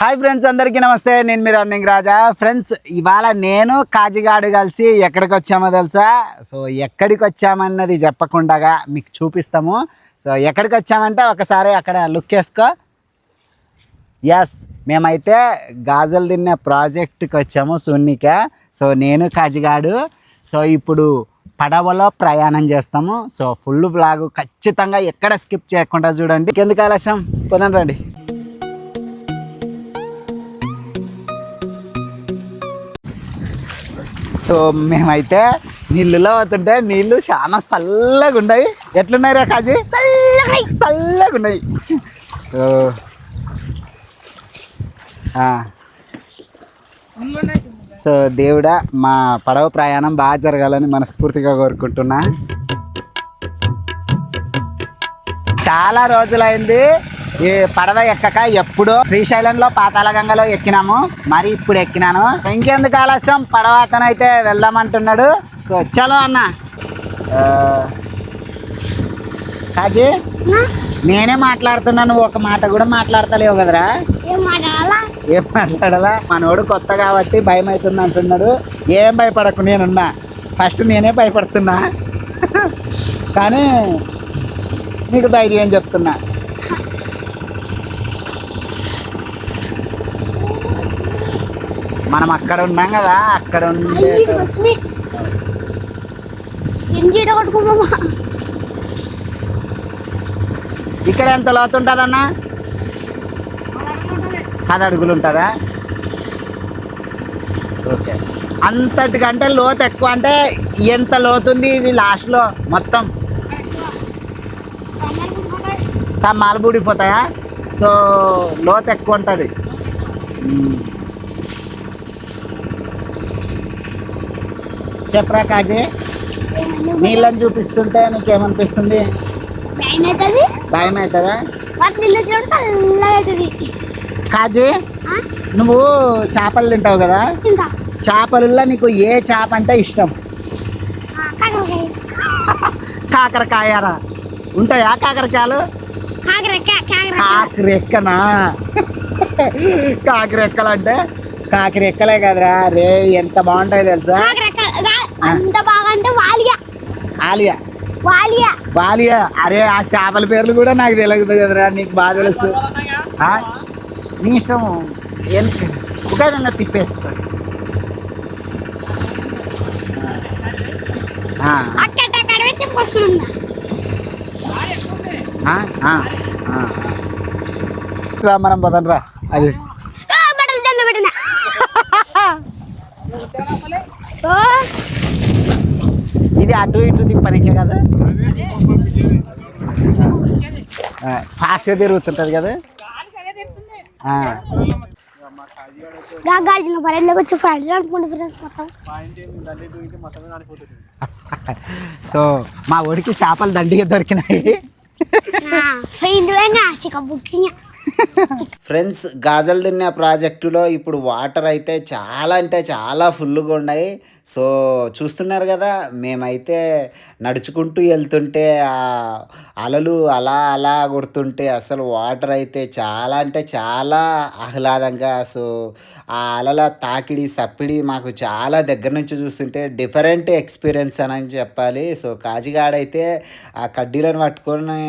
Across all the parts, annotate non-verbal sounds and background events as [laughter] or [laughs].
Hi friends అందరికీ నమస్తే. నేను మీరు రన్నింగ్ రాజా. ఫ్రెండ్స్ ఇవాళ నేను కాజిగాడు కలిసి ఎక్కడికి వచ్చామో తెలుసా? సో ఎక్కడికి వచ్చామన్నది చెప్పకుండా మీకు చూపిస్తాము. సో ఎక్కడికి వచ్చామంటే ఒకసారి అక్కడ లుక్ వేసుకో. ఎస్ మేమైతే గాజులు తిన్న ప్రాజెక్ట్కి వచ్చాము సున్నిక. సో నేను కాజిగాడు. సో ఇప్పుడు పడవలో ప్రయాణం చేస్తాము. సో ఫుల్ వ్లాగ్ ఖచ్చితంగా ఎక్కడ స్కిప్ చేయకుండా చూడండి. ఎందుకు ఆలస్యం? పొందండి రండి. సో మేమైతే నీళ్ళలో పోతుంటే నీళ్ళు చాలా చల్లగా ఉన్నాయి ఎట్లున్నాయి రా కాజీ? చల్లగా ఉన్నాయి సో. సో దేవుడా మా పడవ ప్రయాణం బాగా జరగాలని మనస్ఫూర్తిగా కోరుకుంటున్నా. చాలా రోజులైంది. ఈ పడవ ఎక్కక ఎప్పుడో శ్రీశైలంలో పాతాళ గంగలో ఎక్కినాము. మరి ఇప్పుడు ఎక్కినాను. ఇంకెందుకు ఆలస్యం? పడవ అతను అయితే వెళ్దామంటున్నాడు. సో చలో అన్న. కాజీ నేనే మాట్లాడుతున్నా నువ్వు ఒక మాట కూడా మాట్లాడతలేవు కదరా. ఏం మాట్లాడాలా? మనోడు కొత్త కాబట్టి భయం అవుతుంది అంటున్నాడు. ఏం భయపడకు నేనున్నా. ఫస్ట్ నేనే భయపడుతున్నా. కానీ నీకు ధైర్యం చెప్తున్నా. మనం అక్కడ ఉన్నాం కదా అక్కడ ఉండే ఇక్కడ ఎంత లోతు ఉంటుందన్నా? పది అడుగులు ఉంటుందా? ఓకే. అంతటికంటే లోతు ఎక్కువ అంటే ఎంత లోతు ఉంది ఇది లాస్ట్లో మొత్తం? సమ్మాలు బూడిపోతాయా? సో లోతు ఎక్కువ ఉంటుంది. చెప్పరా కాజీ? నీళ్ళని చూపిస్తుంటే నీకేమనిపిస్తుంది? భయం అవుతుంది కాజీ నువ్వు చేపలు తింటావు కదా? చేపలలో నీకు ఏ చేప అంటే ఇష్టం? కాకరకాయరా? ఉంటాయా కాకరకాయలు? కాకరకాయ కాకరకాయ. కాకరెక్కనా? కాకరెక్కలు అంటే కాకరెక్కలే కదరా. రే ఎంత బాగుంటాయి తెలుసా? అంత బాగా అంటే వాలియా. ఆలియా వాలియా. వాలియా. అరే ఆ చేపల పేర్లు కూడా నాకు తెలియదు కదరా నీకు బాగా తెలుసు. ఆ? నీ ఇష్టం. ఒకగా తిప్పేస్తా ఆ, అక్కడ అక్కడ పెట్టి పోసుకున్నా ఆ, ఆ, ఆ. రా మనం పదం రా. అది. బట్టలు దండ పెట్టిన. ఓ, ఇది అటు ఇటు తిప్పనికే కదా? ఫాస్ట్గా తిరుగుతుంటుంది కదా? వచ్చి ఫ్రెండ్స్ అనుకుంటే ఫ్రెండ్స్ మొత్తం. [laughs] సో మా ఒడికి చేపలు దండిగా దొరికినాయి. ఫ్రెండ్స్ గాజల్ తిన్న ప్రాజెక్టులో ఇప్పుడు వాటర్ అయితే చాలా అంటే చాలా ఫుల్గా ఉన్నాయి. సో చూస్తున్నారు కదా మేమైతే నడుచుకుంటూ వెళ్తుంటే ఆ అలలు అలా అలా కొడుతుంటే అసలు వాటర్ అయితే చాలా అంటే చాలా ఆహ్లాదంగా సో ఆ అలల తాకిడి సప్పిడి మాకు చాలా దగ్గర నుంచి చూస్తుంటే డిఫరెంట్ ఎక్స్పీరియన్స్ అని చెప్పాలి. సో కాజిగాడైతే ఆ కడ్డీలను పట్టుకొని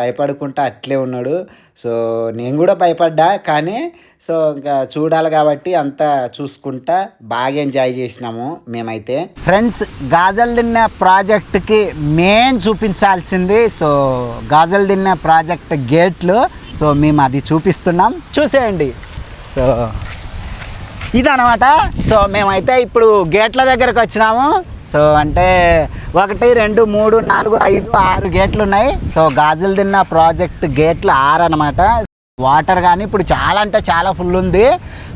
భయపడుకుంటా అట్లే ఉన్నాడు. సో నేను కూడా భయపడ్డా కానీ సో ఇంకా చూడాలి కాబట్టి అంతా చూసుకుంటా బాగా ఎంజాయ్ చేసినాము. మేము మేమైతే ఫ్రెండ్స్ గాజల్ దిన్న ప్రాజెక్ట్కి మెయిన్ చూపించాల్సింది సో గాజల్ దిన్న ప్రాజెక్ట్ గేట్లు సో మేము అది చూపిస్తున్నాం. చూసేయండి. సో ఇదనమాట సో మేమైతే ఇప్పుడు గేట్ల దగ్గరకు వచ్చినాము. సో అంటే ఒకటి రెండు మూడు నాలుగు ఐదు ఆరు గేట్లు ఉన్నాయి సో గాజులు తిన్న ప్రాజెక్ట్ గేట్లు ఆరు అనమాట వాటర్ కానీ ఇప్పుడు చాలా అంటే చాలా ఫుల్ ఉంది.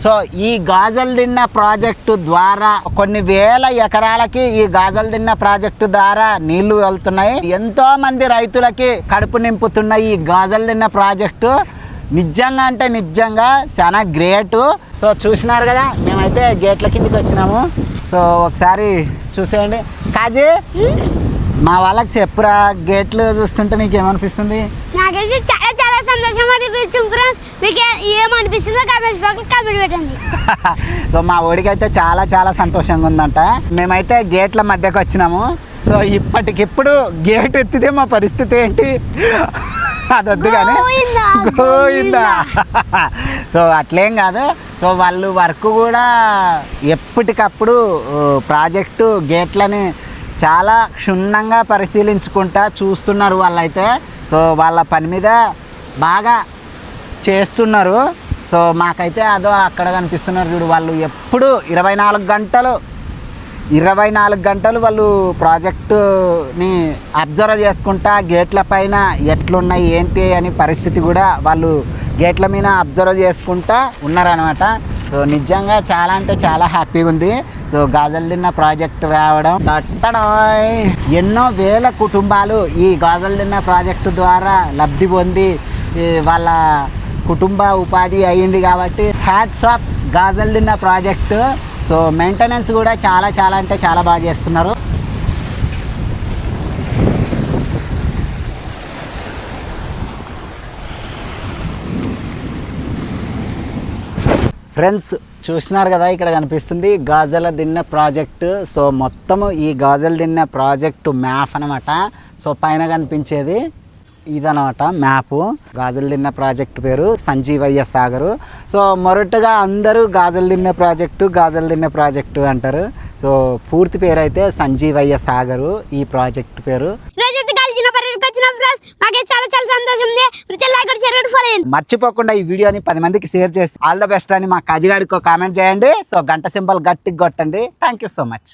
సో ఈ గాజులు తిన్న ప్రాజెక్టు ద్వారా కొన్ని వేల ఎకరాలకి ఈ గాజులు తిన్న ప్రాజెక్టు ద్వారా నీళ్ళు వెళ్తున్నాయి. ఎంతో మంది రైతులకి కడుపు నింపుతున్న ఈ గాజులు తిన్న ప్రాజెక్టు నిజంగా అంటే నిజంగా చాలా గ్రేటు. సో చూసినారు కదా మేమైతే గేట్ల కిందకి వచ్చినాము. సో ఒకసారి చూసేయండి. కాజీ మా వాళ్ళకి చెప్పురా గేట్లు చూస్తుంటే నీకు ఏమనిపిస్తుంది నాకైతే [laughs] సో మా ఓడికి అయితే చాలా చాలా సంతోషంగా ఉందంట. మేమైతే గేట్ల మధ్యకి వచ్చినాము. సో ఇప్పటికిప్పుడు గేట్ ఎత్తితే మా పరిస్థితి ఏంటి? అదొద్దు కానీ గోయిందా [laughs] సో అట్లేం కాదు. సో వాళ్ళు వర్క్ కూడా ఎప్పటికప్పుడు ప్రాజెక్టు గేట్లని చాలా క్షుణ్ణంగా పరిశీలించుకుంటా చూస్తున్నారు వాళ్ళైతే. సో వాళ్ళ పని మీద బాగా చేస్తున్నారు. సో మాకైతే అదో అక్కడ కనిపిస్తున్నారు చూడు వాళ్ళు ఎప్పుడు ఇరవై నాలుగు గంటలు ఇరవై నాలుగు గంటలు వాళ్ళు ప్రాజెక్టుని అబ్జర్వ్ చేసుకుంటా గేట్ల పైన ఎట్లున్నాయి ఏంటి అని పరిస్థితి కూడా వాళ్ళు గేట్ల మీద అబ్జర్వ్ చేసుకుంటా ఉన్నారనమాట సో నిజంగా చాలా అంటే చాలా హ్యాపీగా ఉంది. సో గాజల్దిన్న ప్రాజెక్ట్ రావడం కట్టడం ఎన్నో వేల కుటుంబాలు ఈ గాజల్దిన్న ప్రాజెక్టు ద్వారా లబ్ధి పొంది వాళ్ళ కుటుంబ ఉపాధి అయ్యింది కాబట్టి హ్యాట్స్ ఆఫ్ గాజల్ దిన్న ప్రాజెక్టు సో మెయింటెనెన్స్ కూడా చాలా చాలా అంటే చాలా బాగా చేస్తున్నారు. ఫ్రెండ్స్ చూసినారు కదా ఇక్కడ కనిపిస్తుంది గాజల దిన్న ప్రాజెక్టు సో మొత్తము ఈ గాజల దిన్న ప్రాజెక్టు మ్యాప్ అనమాట సో పైన కనిపించేది. ఇదనమాట మ్యాపు. గాజులు తిన్న ప్రాజెక్టు పేరు సంజీవయ్య సాగరు. సో మొరటుగా అందరూ గాజులు తిన్న ప్రాజెక్టు గాజులు తిన్న ప్రాజెక్టు అంటారు. సో పూర్తి పేరు అయితే సంజీవయ్య సాగరు ఈ ప్రాజెక్టు పేరు. మర్చిపోకుండా ఈ వీడియోని పది మందికి షేర్ చేసి ఆల్ ద బెస్ట్ అని మా కజిగాడికి కామెంట్ చేయండి. సో గంట సింబల్ గట్టిగా కొట్టండి. Thank you so much